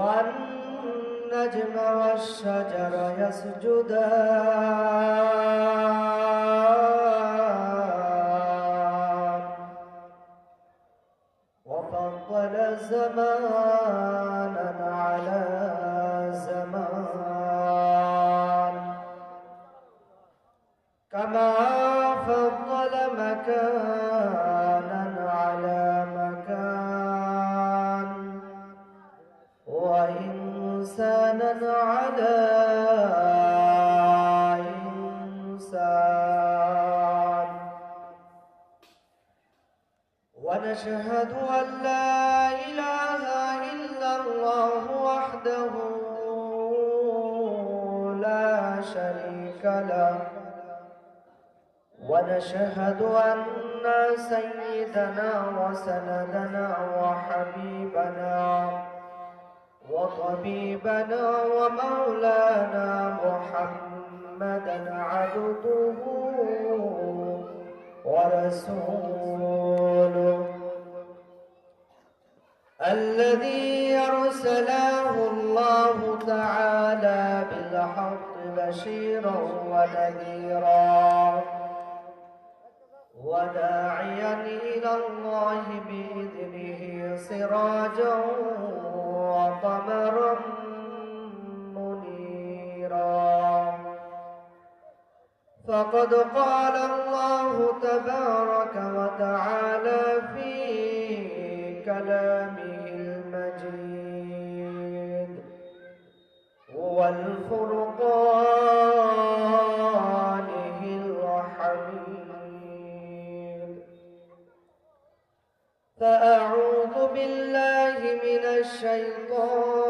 والنجم والشجر يسجدان وفضل زمانا على زمان. كما فضل مكانا ونشهد أن لا إله إلا الله وحده لا شريك له. ونشهد أن سيدنا وسندنا وحبيبنا وطبيبنا ومولانا محمدا عبده ورسوله. الذي أرسله الله تعالى بالحق بشيرا ونذيرا وداعيا إلى الله بإذنه سراجا وقمرا منيرا. فقد قال الله تبارك وتعالى في كلامه المجيد والفرقانه الحميد. فأعوذ بالله من الشيطان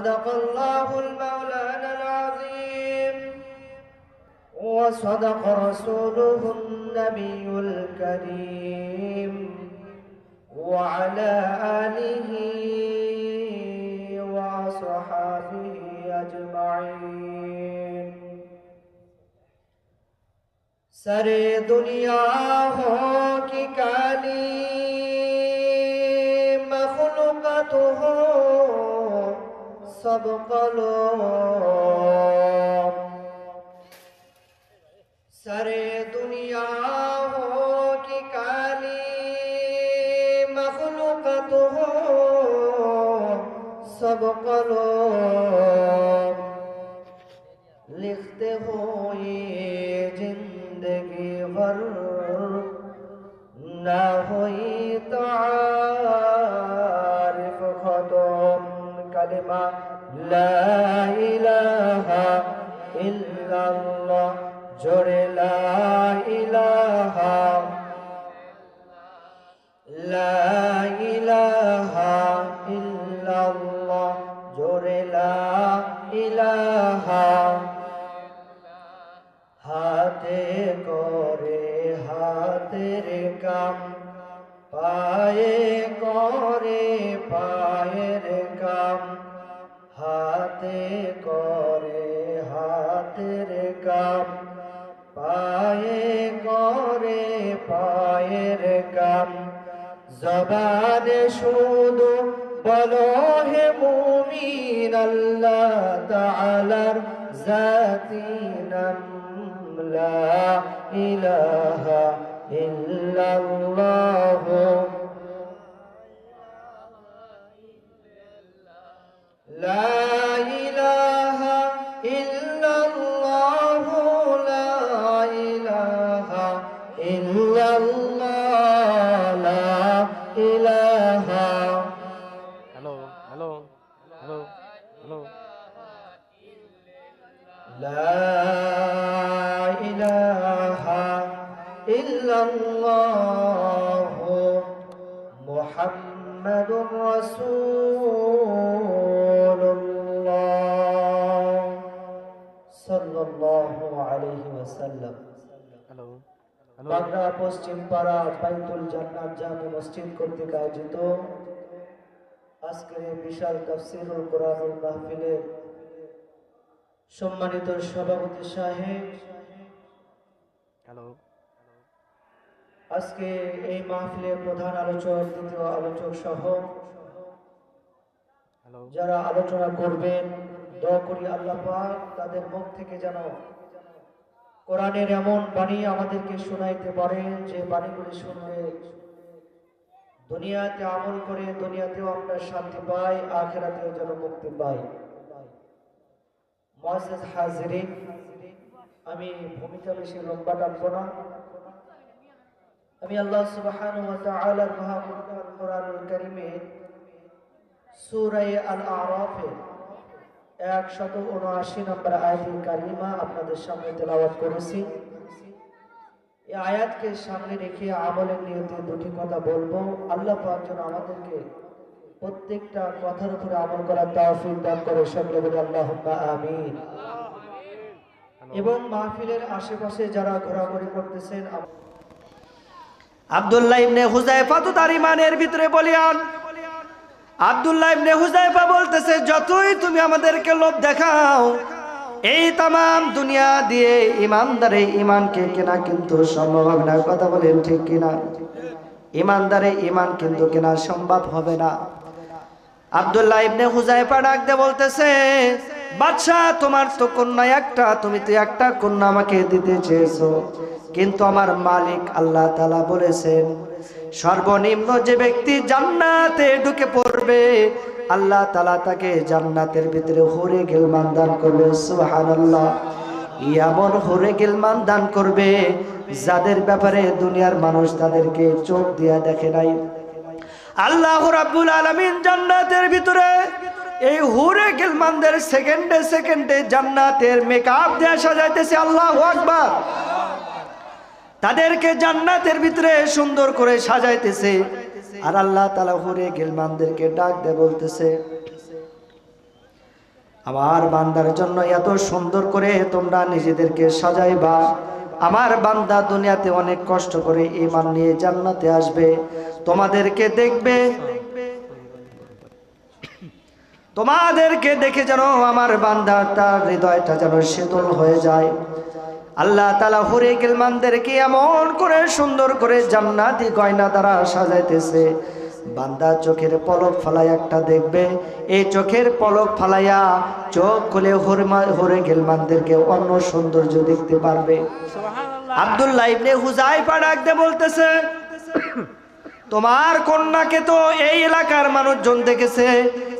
صدق الله المولانا العظيم. وصدق رسوله النبي الكريم. وعلى آله وصحابه أجمعين. ہو کی کالی সব কলম সারে দুনিয়া হো কি কালি মখলুকত হো সব কলম লা ইলাহা ইল্লাল্লাহ, জোরে লা ইলাহা। লা ইলাহা ইল্লাল্লাহ, জোরে লা ইলাহা। হাতে করে হাতের কাম, পায়ে জবানে শুধু বলো হে মুমিন আল্লাহ তাআলার জাতি নাম লা ইলাহা ইল্লাল্লাহ। লা সম্মানিত সভাপতি সাহেব। আজকে এই মাহফিলের প্রধান আলোচক দ্বিতীয় আলোচক সহ যারা আলোচনা করবেন দয়া করি আল্লাহ পাক তাদের মুখ থেকে যেন কোরআনের এমন বাণী আমাদেরকে শোনাইতে পারে যে বাণীগুলি শুনলে দুনিয়াতে আমল করে দুনিয়াতেও আমরা শান্তি পাই, আখেরাতেও যেন মুক্তি পাই। হাজিরিন আমি ভূমিকা বেশি লম্বা টানবো না। আমি আল্লাহ মহামুরকান কোরআনুল কারীমে সূরা আল আরাফে 179 নম্বর আয়াতুল কারিমা আপনাদের সামনে তেলাওয়াত করেছি। এই আয়াতকে সামনে রেখে আমলের নিয়তে দুটি কথা বলব। আল্লাহ পাক যেন আমাদেরকে প্রত্যেকটা কথার উপরে আমল করার তৌফিক দান করে। সকলে বলে আল্লাহুম্মা আমিন। এবং মাহফিলের আশেপাশে যারা ঘোরাঘুরি করতেছেন আব্দুল্লাহ ইবনে হুজাইফা তো তার ইমানের ভিতরে বলিয়ান আব্দুল্লাহ ইবনে বলতেছে, যতই তুমি আমাদেরকে লোভ দেখাও, এই তামাম দুনিয়া দিয়ে ইমানদারে ইমানকে কেনা কিন্তু সম্ভব না। কথা বলেন ঠিক কিনা? ইমানদারে ইমান কিন্তু কেনা সম্ভব হবে না। আব্দুল্লাহ ইবনে হুজাইফা ডাক দিয়ে বলতেছে বাদশাহ তোমার তো কন্যা একটা, তুমি তো একটা কন্যা আমাকে দিতে চেয়েছো। কিন্তু আমার মালিক আল্লাহ তাআলা বলেছেন, সর্বনিম্ন যে ব্যক্তি জান্নাতে ঢুকে পড়বে, আল্লাহ তাআলা তাকে জান্নাতের ভিতরে হুরে গিলমান দান করবে, সুবহানাল্লাহ। এমন হুরে গিলমান দান করবে, যাদের ব্যাপারে দুনিয়ার মানুষ তাদেরকে চোখ দিয়া দেখে নাই। আল্লাহ রাব্বুল আলামিন জান্নাতের ভিতরে, এই হুরে গিলমানদের সেকেন্ডে সেকেন্ডে জান্নাতের মেকআপ দিয়ে সাজাইতেছে আল্লাহু আকবার। তাদেরকে জান্নাতের ভিতরে সুন্দর করে সাজাইতেছে। আর আল্লাহ তাআলা হুরে গিলমানদেরকে ডাক দিয়ে বলতেছে, আমার বান্দার জন্য এত সুন্দর করে তোমরা নিজেদেরকে সাজাইবা। আমার বান্দা দুনিয়াতে অনেক কষ্ট করে ইমান নিয়ে জান্নাতে আসবে। তোমাদেরকে দেখবে। তোমাদেরকে দেখে যেন আমার বান্দাটা হৃদয়টা যেন শীতল হয়ে যায়। আল্লাহ তালা হুরে গিলমানদেরকে এমন করে সুন্দর করে জান্নাতি গয়না দ্বারা সাজাইতেছে। বান্দা চোখের পলক ফালাই একটা দেখবে। এই চোখের পলক ফালাইয়া চোখ খুলে হুরমা হুরে গিলমানদেরকে অন্য সৌন্দর্য দেখতে পারবে। আব্দুল্লাহ ইবনে হুজাইফা ডাকতে বলতেছে তোমার কন্যাকে তো এই এলাকার মানুষজন দেখেছে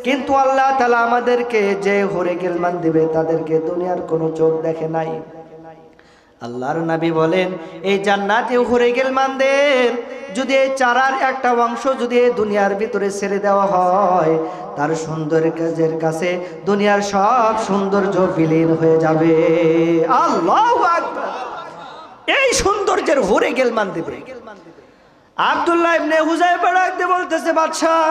কিন্তু আল্লাহ তালা আমাদেরকে যে হরে গেলমান দিবে তাদেরকে দুনিয়ার কোনো চোখ দেখে নাই। আল্লাহর নবী বলেন, এই জান্নাতে হরে গেলমানদের যদি এই চারার একটা অংশ যদি দুনিয়ার ভিতরে ছেড়ে দেওয়া হয়, তার সুন্দর কাজের কাছে দুনিয়ার সব সৌন্দর্য বিলীন হয়ে যাবে। আল্লাহ এই সৌন্দর্যের হরে গেলমান দিবে আব্দুল্লাহ ইবনে হুজাইফা ডাকতে বলতেছে, বাদশাহ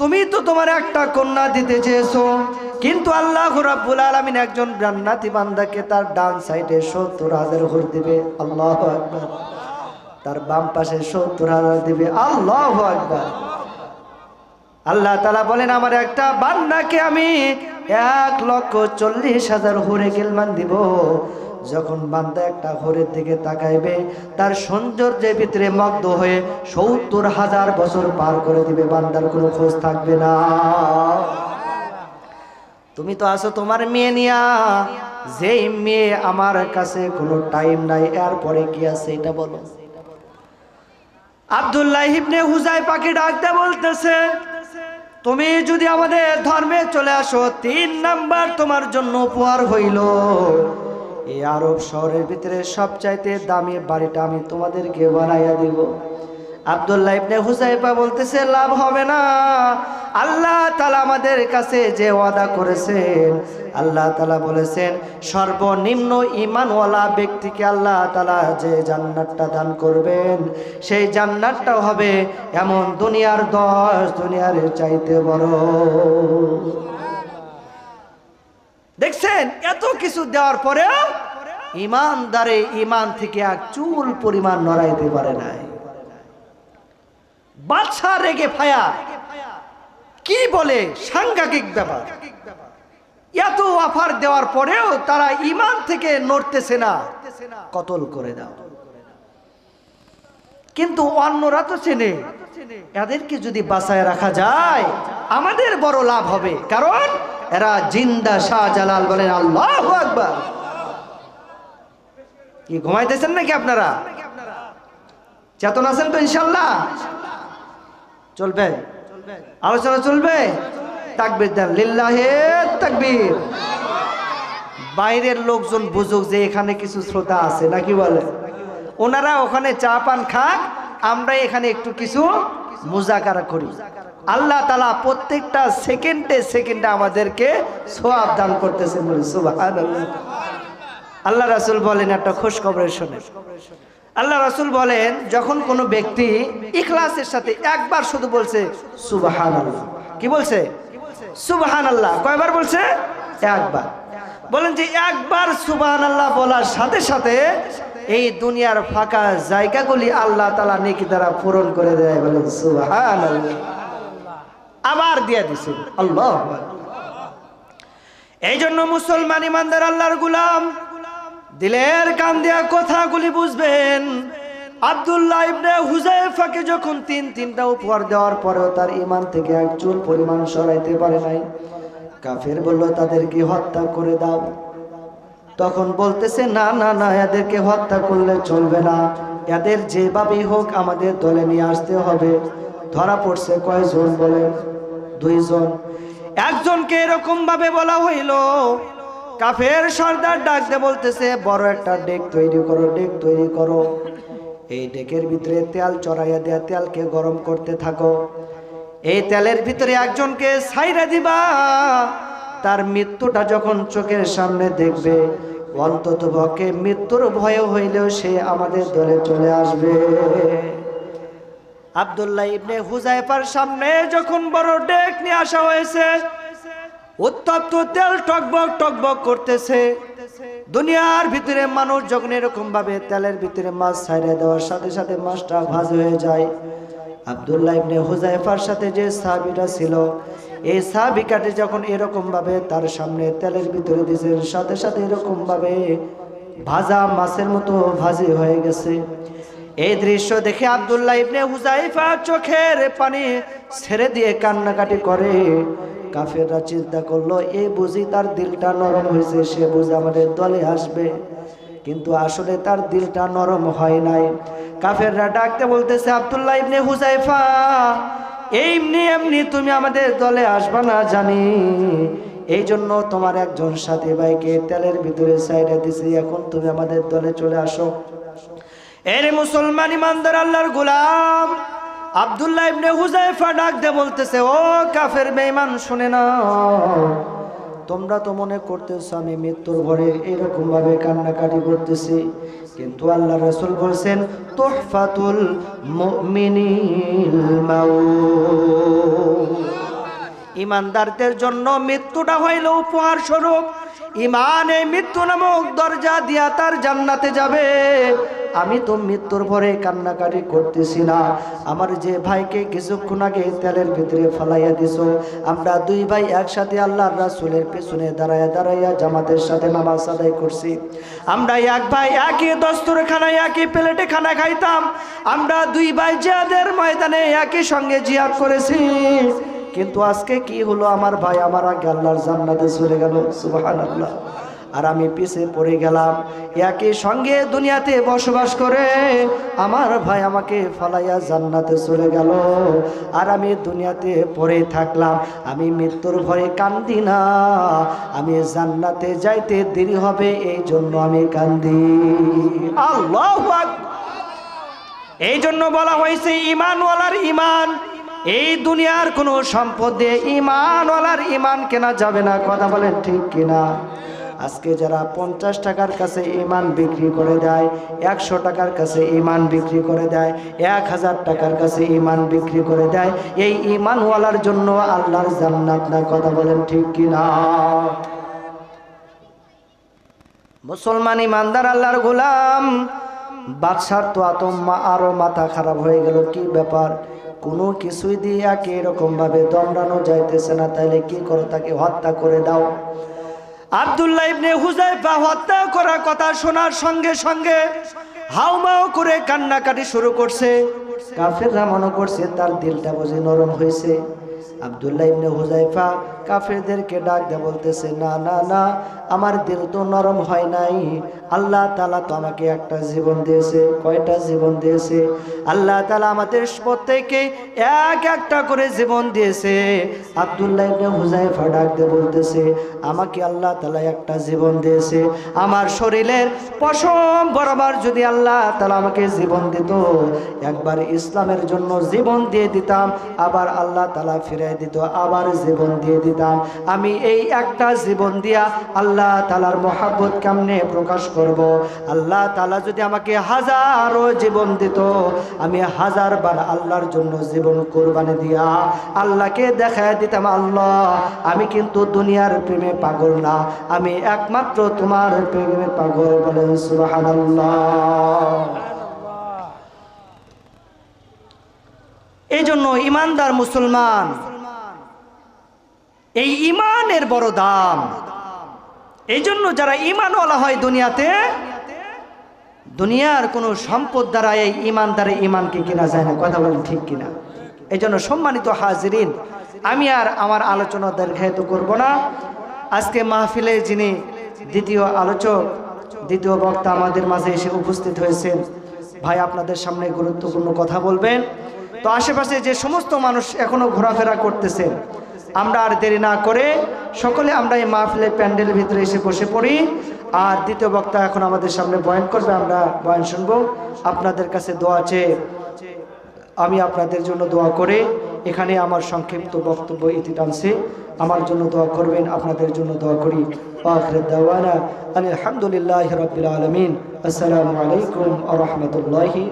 তুমি তো তোমার একটা কন্যা দিতে চেয়েছো। কিন্তু আল্লাহ রাব্বুল আলামিন একজন জান্নাতি বান্দাকে তার ডান সাইডে সত্তর হাজার ঘুর দিবে। আল্লাহ আকবার। তার বাম পাশে সত্তর হাজার দিবে। আল্লাহ আকবার। আল্লাহ তালা বলেন, আমার একটা বান্দাকে আমি এক লক্ষ চল্লিশ হাজার হুরে গিলমান দিব। যখন বান্দা একটা ঘরের দিকে তাকাইবে, তার সৌন্দর্যের ভিতরে মগ্ধ হয়ে সত্তর হাজার বছর পার করে দিবে, বান্দার কোনো খোঁজ থাকবে না। তুমি তো আসো তোমার মেয়ে নিয়া, যেই মেয়ে আমার কাছে কোনো টাইম নাই, এরপরে কি আছে এটা বলো। আব্দুল্লাহ ইবনে হুজাই পাখি ডাকতে বলতেছে তুমি যদি আমাদের ধর্মে চলে আসো, তিন নাম্বার তোমার জন্য উপহার হইল। এই আরব শহরের ভিতরে সবচাইতে দামি বাড়িটা আমি তোমাদেরকে বানাইয়া দিব। আব্দুল্লাহ ইবনে হুসাইফা বলতেছে, লাভ হবে না। আল্লাহ তালা আমাদের কাছে যে ওয়াদা করেছেন, আল্লাহ তালা বলেছেন, সর্বনিম্ন ইমানওয়ালা ব্যক্তিকে আল্লাহ তালা যে জান্নাতটা দান করবেন, সেই জান্নাতটাও হবে এমন দুনিয়ার দশ, দুনিয়ার চাইতে বড়। দেখছেন? এত কিছু দেওয়ার পরেও ইমানদারে ইমান থেকে এক চুল পরিমাণ নড়াইতে পারে নাই। বাদশা রেগে ফায়া। কি বলে? সাংঘাতিক ব্যাপার। এত অফার দেওয়ার পরেও তারা ইমান থেকে নড়তেছে না। কতল করে দাও। কিন্তু অন্যরা তো চেনে, এদেরকে যদি বাঁচায় রাখা যায়, আমাদের বড় লাভ হবে। কারণ এরা জিন্দা শাহজালাল বলেন, আল্লাহ আকবার। কি ঘুমাইতেছেন নাকি আপনারা? চেতন আছেন তো ইনশাল্লাহ? চলবে? আলোচনা চলবে? তাকবির দেন। লিল্লাহে তাকবীর। বাইরের লোকজন বুঝুক যে এখানে কিছু শ্রোতা আছে, নাকি বলে? ওনারা ওখানে চা পান খাক, আমরা এখানে একটু কিছু মুজাকারা করি। আল্লাহ তালা প্রত্যেকটা সেকেন্ডে সেকেন্ডে আমাদেরকে সোয়াব দান করতেছেন বলে আল্লাহ রাসুল বলেন, একটা খোঁজ খবরের শোনে আল্লাহ রাসুল বলেন, যখন কোনো ব্যক্তি ইখলাসের সাথে একবার শুধু বলছে সুবাহান আল্লাহ কি বলছে? সুবাহান আল্লাহ কয়বার বলছে? একবার। বলেন যে, একবার সুবাহান আল্লাহ বলার সাথে সাথে এই দুনিয়ার ফাঁকা জায়গাগুলি আল্লাহ তালা নেকি দ্বারা পূরণ করে দেয়। বলেন সুবাহান আবার দিয়ে দিছে। আল্লাহ এই জন্য মুসলমান ইমানদার আল্লাহর গুলাম দিলের কান দেয়া কথাগুলি বুঝবেন। আব্দুল্লাহ ইবনে হুজাইফাকে যখন তিন তিনটা উপহার দেওয়ার পরেও তার ইমান থেকে এক চুল পরিমাণ সরাইতে পারে নাই, কাফের বলল, তাদেরকে হত্যা করে দাও। তখন বলতেছে, না না না, এদেরকে হত্যা করলে চলবে না। এদের যেভাবেই হোক আমাদের দলে নিয়ে আসতে হবে। ধরা পড়ছে কয়জন বলে দুইজন। একজনকে এরকম ভাবে বলা হইল কাফের সর্দার ডাকতে বলতেছে, বড় একটা ডেক তৈরি করো, ডেক তৈরি করো। এই ডেকের ভিতরে তেল চড়াইয়া দেয়া তেলকে গরম করতে থাকো। এই তেলের ভিতরে একজনকে সাইরা দিবা। তার মৃত্যুটা যখন চোখের সামনে দেখবে, অন্তত পক্ষে মৃত্যুর ভয় হইলেও সে আমাদের দলে চলে আসবে। আব্দুল্লাহ ইবনে হুজাইফার সামনে যখন বড় ডেক নিয়ে আসা হয়েছে উত্তপ্ত তেল টকবক টকবক করতেছে। দুনিয়ার ভিতরে মানুষ যখন এরকম ভাবে তেলের ভিতরে মাছ ছাইড়ে দেওয়ার সাথে সাথে মাছটা ভাজি হয়ে যায়। আব্দুল্লাহ ইবনে হুজাইফার সাথে যে সাহাবিটা ছিল, এই সাহাবিকাটি যখন এরকম ভাবে তার সামনে তেলের ভিতরে দিয়েছেন, সাথে সাথে এরকম ভাবে ভাজা মাছের মতো ভাজি হয়ে গেছে। এই দৃশ্য দেখে আব্দুল্লাহ ইবনে হুজাইফা চোখের পানি ছেড়ে দিয়ে কান্নাকাটি করে। কাফেররা চিন্তা করল এই বুঝি তার দিলটা নরম হয়েছে, সে বুঝি আমাদের দলে আসবে। কিন্তু আসলে তার দিলটা নরম হয় নাই। কাফেররা ডাকতে বলতেছে, আব্দুল্লাহ ইবনে হুজাইফা এমনি এমনি তুমি আমাদের দলে আসবা না জানি। এই জন্য তোমার একজন সাথী ভাইকে তেলের ভিতরে সাইডে দিছি, এখন তুমি আমাদের দলে চলে আসো। এর মুসলমান ইমানদার, আল্লাহর গোলাম আব্দুল্লাহ ইবনে হুজাইফা ডাক দিয়ে বলতেছে, ও কাফের বেঈমান, শুনে না তোমরা তো মনে করতেছো আমি মৃত্যুর ভরে এরকম ভাবে কান্নাকাটি করতেছি, কিন্তু আল্লাহ রাসূল বলছেন, তুহফাতুল মুমিনিল মাউত। ইমানদারদের জন্য মৃত্যুটা হইল উপহার স্বরূপ ইমান মৃত্যু নামক দরজা দিয়া তার জান্নাতে যাবে। আমি তো মৃত্যুর পরে কান্নাকাটি করতেছি না। আমার যে ভাইকে কিছুক্ষণ আগে তেলের ভিতরে ফলাইয়া দিস আমরা দুই ভাই একসাথে আল্লাহর রাসুলের পেছনে দাঁড়াইয়া দাঁড়াইয়া জামাতের সাথে নামাজ আদায় করছি। আমরা এক ভাই একই দস্তরে খানায় একই প্লেটে খানা খাইতাম। আমরা দুই ভাই জিয়াদের ময়দানে একই সঙ্গে জিয়াদ করেছি। কিন্তু আজকে কি হলো? আমার ভাই আমার আগে আল্লাহর জান্নাতে চলে গেল, সুবহানাল্লাহ। আর আমি পিছে পড়ে গেলাম, একই সঙ্গে দুনিয়াতে বসবাস করে আমার ভাই আমাকে ফালাইয়া জান্নাতে চলে গেল। আর আমি দুনিয়াতে পড়ে থাকলাম, আমি মৃত্যুর ভয়ে কান্দি না। আমি জান্নাতে যাইতে দেরি হবে এই জন্য আমি কান্দি। আল্লাহ এই জন্য বলা হয়েছে, ইমানওয়ালার ইমান এই দুনিয়ার কোনো সম্পদ দিয়ে ইমানওয়ালার ইমান কেনা যাবে না। কথা বলেন ঠিক কিনা? আজকে যারা পঞ্চাশ টাকার কাছে ইমান বিক্রি করে দেয়, একশো টাকার কাছে ইমান বিক্রি করে দেয়, এক হাজার টাকার কাছে ইমান বিক্রি করে দেয়, এই ইমানওয়ালার জন্য আল্লাহর জান্নাত না? কথা বলেন ঠিক কিনা? মুসলমান ইমানদার আল্লাহর গোলাম, বাদশার তো আতম্মা আরও মাথা খারাপ হয়ে গেল, কি ব্যাপার? কোনো কিছুই দিয়ে একে এরকম ভাবে দমড়ানো যাইতেছে না, তাইলে কি করো? তাকে হত্যা করে দাও। আব্দুল্লাহ হুজাইফা হত্যা কথা শোনার সঙ্গে সঙ্গে করে কান্নাকাটি শুরু করছে। কাফেররা মনে করছে তার দিলটা নরম ইবনে হুজাইফা কাফেরদেরকে ডাক দিয়ে বলতেছে, না না না আমার দিল তো নরম হয় নাই। আল্লাহ তালা তো আমাকে একটা জীবন দিয়েছে, কয়টা জীবন দিয়েছে? আল্লাহ তালা আমাদের প্রত্যেককে এক একটা করে জীবন দিয়েছে। আব্দুল্লাহ ইবনে হুজাইফা ডাক দিয়ে বলতেছে, আমাকে আল্লাহ তালা একটা জীবন দিয়েছে। আমার শরীরের পশম বরাবর যদি আল্লাহ তালা আমাকে জীবন দিত, একবার ইসলামের জন্য জীবন দিয়ে দিতাম, আবার আল্লাহ তালা ফিরাই দিত, আবার জীবন দিয়ে দিতাম। আমি এই একটা জীবন দিয়া আল্লাহ তালার মহাব্বত কেমনে প্রকাশ করব? আল্লাহ তালা যদি আমাকে হাজারো জীবন দিত, আমি হাজার বার আল্লাহর জন্য জীবন কোরবানি দিয়া আল্লাহকে দেখায় দিতাম, আল্লাহ, আমি কিন্তু দুনিয়ার প্রেমে পাগল না। আমি একমাত্র তোমার প্রেমে পাগল বলেন সুবহানাল্লাহ। এই জন্য ইমানদার মুসলমান, এই ইমানের বড় দাম। এই জন্য যারা ইমানওয়ালা হয় দুনিয়াতে, দুনিয়ার কোনো সম্পদ দ্বারা এই ইমান দ্বারা ইমানকে কিনা যায় না। কথা বলেন ঠিক কিনা? এই জন্য সম্মানিত হাজিরিন, আমি আর আমার আলোচনা দীর্ঘায়িত করব না। আজকে মাহফিলে যিনি দ্বিতীয় আলোচক, দ্বিতীয় বক্তা আমাদের মাঝে এসে উপস্থিত হয়েছেন, ভাই আপনাদের সামনে গুরুত্বপূর্ণ কথা বলবেন। তো আশেপাশে যে সমস্ত মানুষ এখনও ঘোরাফেরা করতেছেন আমরা আর দেরি না করে সকলে আমরা এই মাহফিলের প্যান্ডেলের ভিতরে এসে বসে পড়ি। আর দ্বিতীয় বক্তা এখন আমাদের সামনে বয়ান করবে, আমরা বয়ান শুনব। আপনাদের কাছে দোয়া চেয়ে আমি আপনাদের জন্য দোয়া করে এখানে আমার সংক্ষিপ্ত বক্তব্য ইতি টানছে। আমার জন্য দোয়া করবেন, আপনাদের জন্য দোয়া করি। আলহামদুলিল্লাহ রবিল আলমিন। আসসালামু আলাইকুম আ রহমতুল্লাহি